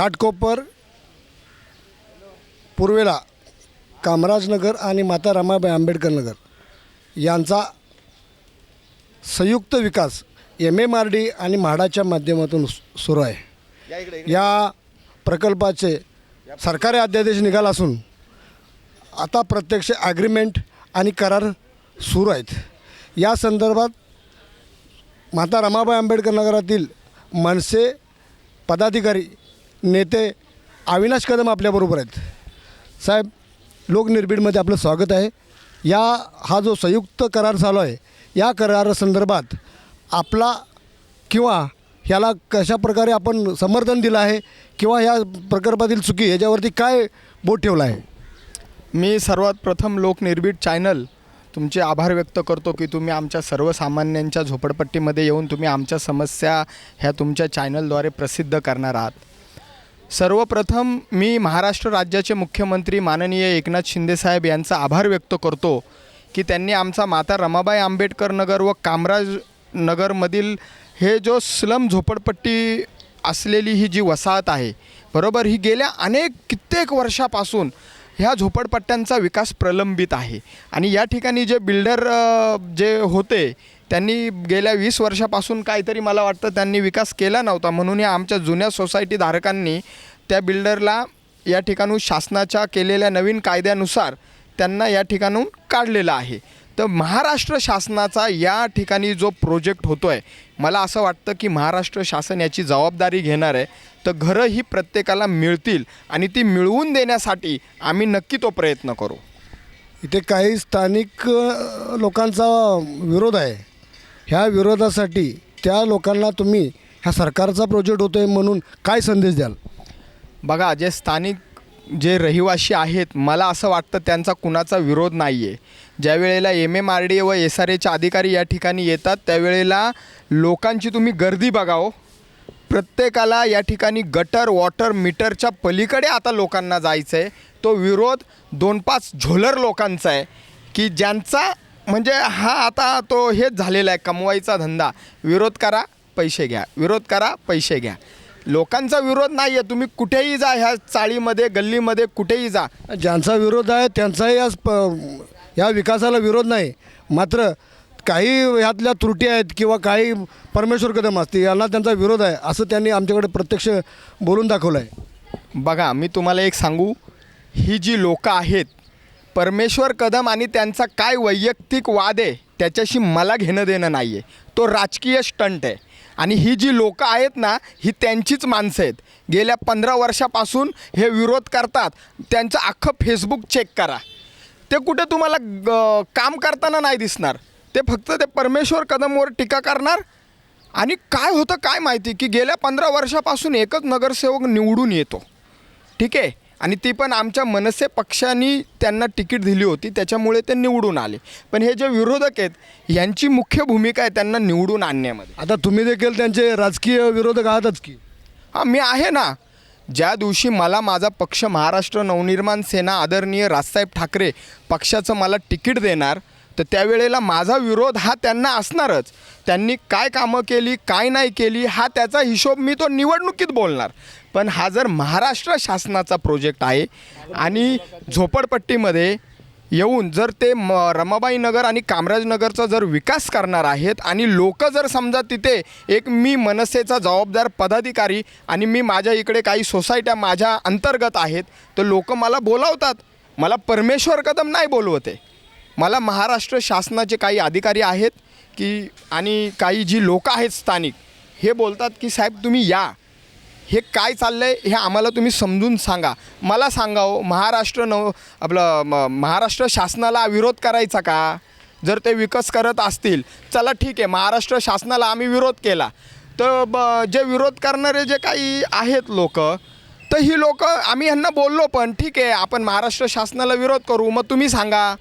घाटकोपर पूर्वेला कामराजनगर आणि माता रमाबाई आंबेडकर नगर. यांचा संयुक्त विकास एम एम आर डी आणि म्हाडाच्या माध्यमातून सुरू आहे. या प्रकल्पाचे सरकारी अध्यादेश निघाला असून आता प्रत्यक्ष ॲग्रीमेंट आणि करार सुरू आहेत. या संदर्भात माता रमाबाई आंबेडकर नगरातील मनसे पदाधिकारी नेते अविनाश कदम आपल्याबरोबर आहेत. साहेब लोकनिर्भीडमध्ये आपलं स्वागत आहे. या हा जो संयुक्त करार चालू आहे या करारासंदर्भात आपला किंवा ह्याला कशा प्रकारे आपण समर्थन दिलं आहे किंवा ह्या प्रकल्पातील चुकी याच्यावरती काय बोट ठेवला आहे? मी सर्वात प्रथम लोकनिर्भीड चॅनल तुमचे आभार व्यक्त करतो की तुम्ही आमच्या सर्वसामान्यांच्या झोपडपट्टीमध्ये येऊन तुम्ही आमच्या समस्या ह्या तुमच्या चॅनलद्वारे प्रसिद्ध करणार आहात. सर्वप्रथम मी महाराष्ट्र राज्याचे मुख्यमंत्री माननीय एकनाथ शिंदेसाहेब यांचा आभार व्यक्त करतो की त्यांनी आमचा माता रमाबाई आंबेडकर नगर व कामराज नगरमधील हे जो स्लम झोपडपट्टी असलेली ही जी वसाहत आहे बरोबर? ही गेल्या अनेक कित्येक वर्षापासून ह्या झोपडपट्ट्यांचा विकास प्रलंबित आहे. आणि या ठिकाणी जे बिल्डर जे होते त्यांनी गेल्या वीस वर्षापासून काहीतरी मला वाटतं त्यांनी विकास केला नव्हता. म्हणून या आमच्या जुन्या सोसायटी धारकांनी त्या बिल्डरला या ठिकाणून शासनाच्या केलेल्या नवीन कायद्यानुसार त्यांना या ठिकाणून काढलेलं आहे. तर महाराष्ट्र शासनाचा या ठिकाणी जो प्रोजेक्ट होतो आहे मला असं वाटतं की महाराष्ट्र शासन याची जबाबदारी घेणार आहे. तर घरं ही प्रत्येकाला मिळतील आणि ती मिळवून देण्यासाठी आम्ही नक्की तो प्रयत्न करू. इथे काही स्थानिक लोकांचा विरोध आहे. ह्या विरोधासाठी त्या लोकांना तुम्ही ह्या सरकारचा प्रोजेक्ट होतो आहे म्हणून काय संदेश द्याल? बघा जे स्थानिक जे रहिवासी आहेत मला असं वाटतं त्यांचा कुणाचा विरोध नाही आहे ज्या वेळेला एम एम आर डी व एस आर एचे अधिकारी या ठिकाणी येतात त्यावेळेला लोकांची तुम्ही गर्दी बघाओ हो. प्रत्येकाला या ठिकाणी गटर वॉटर मीटरच्या पलीकडे आता लोकांना जायचं आहे तो विरोध दोन पाच झोलर लोकांचा आहे की ज्यांचा म्हणजे हा आता तो हेच झालेला आहे कमवायचा धंदा. विरोध करा पैसे घ्या. विरोध करा पैसे घ्या. लोकांचा विरोध नाही आहे तुम्ही कुठेही जा ह्या चाळीमध्ये गल्लीमध्ये कुठेही जा. ज्यांचा विरोध आहे त्यांचाही या स्प- या विकासाला विरोध नाही. मात्र काही ह्यातल्या त्रुटी आहेत किंवा काही परमेश्वर कदम असतील यांना त्यांचा विरोध आहे असं त्यांनी आमच्याकडे प्रत्यक्ष बोलून दाखवलं आहे बघा मी तुम्हाला एक सांगू. ही जी लोकं आहेत परमेश्वर कदम आणि त्यांचा काय वैयक्तिक वाद आहे त्याच्याशी मला घेणं देणं नाही आहे तो राजकीय स्टंट आहे. आणि ही जी लोकं आहेत ना ही त्यांचीच माणसं आहेत. गेल्या पंधरा वर्षापासून हे विरोध करतात. त्यांचं अख्खं फेसबुक चेक करा. ते कुठे तुम्हाला ग- काम करताना नाही दिसणार. ते फक्त ते परमेश्वर कदमवर टीका करणार. आणि काय होतं काय माहिती? की गेल्या पंधरा वर्षापासून एकच नगरसेवक निवडून येतो. ठीक आहे? आणि ती पण आमच्या मनसे पक्षाने त्यांना तिकीट दिली होती त्याच्यामुळे ते निवडून आले. पण हे जे विरोधक आहेत यांची मुख्य भूमिका आहे त्यांना निवडून आणण्यामध्ये. आता तुम्ही देखील त्यांचे राजकीय विरोधक आहातच की. हां मी आहे ना. ज्या दिवशी मला माझा पक्ष महाराष्ट्र नवनिर्माण सेना आदरणीय राजसाहेब ठाकरे पक्षाचं मला तिकीट देणार तर त्यावेळेला माझा विरोध हा त्यांना असणारच. त्यांनी काय कामं केली काय नाही केली हा त्याचा हिशोब मी तो निवडणुकीत बोलणार. पण हा जर महाराष्ट्र शासनाचा प्रोजेक्ट आहे आणि झोपडपट्टीमध्ये येऊन जर ते म रमाबाई नगर आणि कामराज नगरचा जर विकास करणार आहेत आणि लोक जर समजा तिथे एक मी मनसेचा जबाबदार पदाधिकारी आणि मी माझ्या इकडे काही सोसायट्या माझ्या अंतर्गत आहेत तर लोक मला बोलावतात. मला परमेश्वर कदम नाही बोलवते. मला महाराष्ट्र शासनाचे काही अधिकारी आहेत की आणि काही जी लोकं आहेत स्थानिक हे बोलतात की साहेब तुम्ही या. हे काय चाललं आहे हे आम्हाला तुम्ही समजून सांगा. मला सांगा हो महाराष्ट्र नव आपलं म- महाराष्ट्र शासनाला विरोध करायचा का? जर ते विकास करत असतील चला ठीक आहे महाराष्ट्र शासनाला आम्ही विरोध केला. तर ब जे विरोध करणारे जे काही आहेत लोक तर ही लोक आम्ही ह्यांना बोललो पण ठीक आहे आपण महाराष्ट्र शासनाला विरोध करू मग तुम्ही सांगा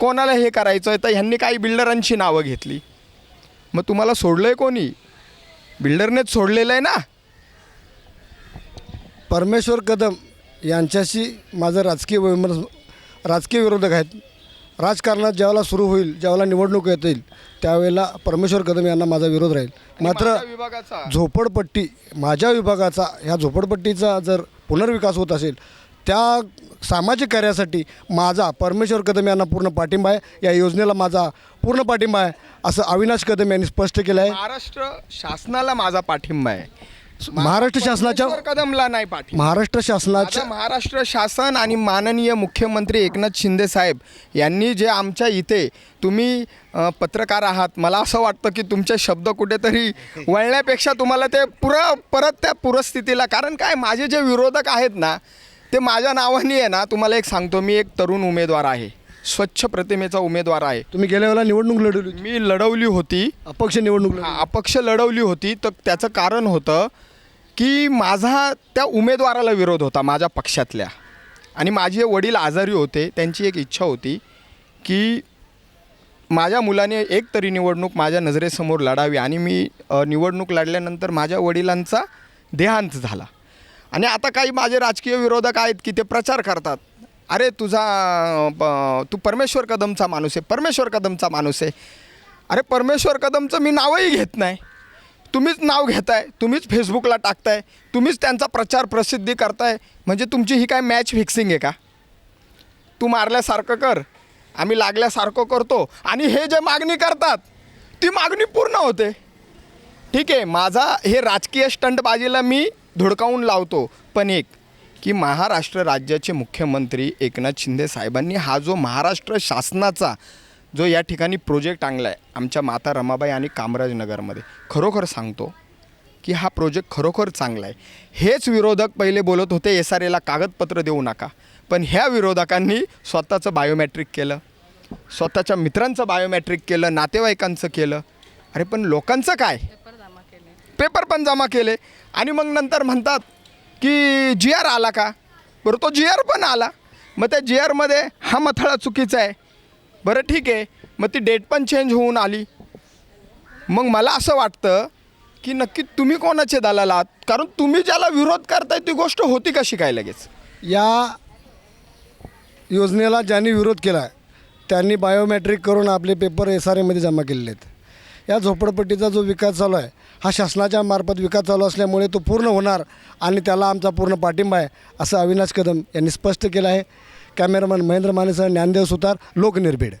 कोणाला हे करायचं आहे तर ह्यांनी काही बिल्डरांची नावं घेतली. मग तुम्हाला सोडलं आहे कोणी? बिल्डरनेच सोडलेलं आहे ना? परमेश्वर कदम यांच्याशी माझं राजकीय विमर्श राजकीय विरोधक आहेत. राजकारणात ज्यावेळेला सुरू होईल ज्यावेळेला निवडणूक येतील त्यावेळेला परमेश्वर कदम यांना माझा विरोध राहील. मात्र झोपडपट्टी माझ्या विभागाचा ह्या झोपडपट्टीचा जर पुनर्विकास होत असेल त्या सामाजिक कार्यासाठी माझा परमेश्वर कदम यांना पूर्ण पाठिंबा आहे. या योजनेला माझा पूर्ण पाठिंबा आहे असं अविनाश कदम यांनी स्पष्ट केलं आहे. महाराष्ट्र शासनाला माझा पाठिंबा आहे. महाराष्ट्र शासनाच्या कदमला नाही पाठिंबा महाराष्ट्र शासनाच्या महाराष्ट्र शासन आणि माननीय मुख्यमंत्री एकनाथ शिंदे साहेब यांनी जे आमच्या इथे तुम्ही पत्रकार आहात मला असं वाटतं की तुमचे शब्द कुठेतरी वळण्यापेक्षा तुम्हाला ते पुरा परत त्या पूरस्थितीला कारण काय माझे जे विरोधक आहेत ना ते माझ्या नावाने आहे ना तुम्हाला एक सांगतो मी एक तरुण उमेदवार आहे. स्वच्छ प्रतिमेचा उमेदवार आहे. तुम्ही गेल्या वेळेला निवडणूक लढवली मी लढवली होती. अपक्ष निवडणूक अपक्ष लढवली होती तर त्याचं कारण होतं की माझा त्या उमेदवाराला विरोध होता माझ्या पक्षातल्या. आणि माझे वडील आजारी होते त्यांची एक इच्छा होती की माझ्या मुलाने एक तरी निवडणूक माझ्या नजरेसमोर लढावी आणि मी निवडणूक लढल्यानंतर माझ्या वडिलांचा देहांत झाला. आणि आता काही माझे राजकीय विरोधक आहेत की ते प्रचार करतात. अरे तुझा तू परमेश्वर कदमचा माणूस आहे परमेश्वर कदमचा माणूस आहे. अरे परमेश्वर कदमचं मी नावही घेत नाही. तुम्हीच नाव घेताय तुम्हीच फेसबुकला टाकताय तुम्हीच त्यांचा प्रचार प्रसिद्धी करताय म्हणजे तुमची ही काय मॅच फिक्सिंग आहे का? तू मारल्यासारखं कर आम्ही लागल्यासारखं करतो आणि हे जे मागणी करतात ती मागणी पूर्ण होते. ठीक आहे माझा हे राजकीय स्टंटबाजीला मी धुडकावून लावतो पण एक की महाराष्ट्र राज्याचे मुख्यमंत्री एकनाथ शिंदे साहेबांनी हा जो महाराष्ट्र शासनाचा जो या ठिकाणी प्रोजेक्ट आणला आहे आमच्या माता रमाबाई आणि कामराजनगरमध्ये खरोखर सांगतो की हा प्रोजेक्ट खरोखर चांगला आहे हेच विरोधक पहिले बोलत होते एस आर एला कागदपत्र देऊ नका. पण ह्या विरोधकांनी स्वतःचं बायोमॅट्रिक केलं. स्वतःच्या मित्रांचं बायोमॅट्रिक केलं नातेवाईकांचं केलं. अरे पण लोकांचं काय? पेपर पण जमा केले. आणि मग नंतर म्हणतात की जी आर आला का? बरं तो जी आर पण आला. मग त्या जी आरमध्ये हा मथळा चुकीचा आहे. बरं ठीक आहे. मग ती डेट पण चेंज होऊन आली. मग मला असं वाटतं की नक्की तुम्ही कोणाचे दलाल आहात? कारण तुम्ही ज्याला विरोध करताय ती गोष्ट होती कशी काय लगेच? या योजनेला ज्यांनी विरोध केला आहे त्यांनी बायोमॅट्रिक करून आपले पेपर एस आर एमध्ये जमा केलेले आहेत. या झोपडपट्टीचा जो विकास चालू आहे हा शासनाच्या मार्फत विकास चालू असल्यामुळे तो पूर्ण होणार आणि त्याला आमचा पूर्ण पाठिंबा आहे असं अविनाश कदम यांनी स्पष्ट केलं आहे. कॅमेरामॅन महेंद्र मानेसह ज्ञानदेव सुतार लोकनिर्भीड.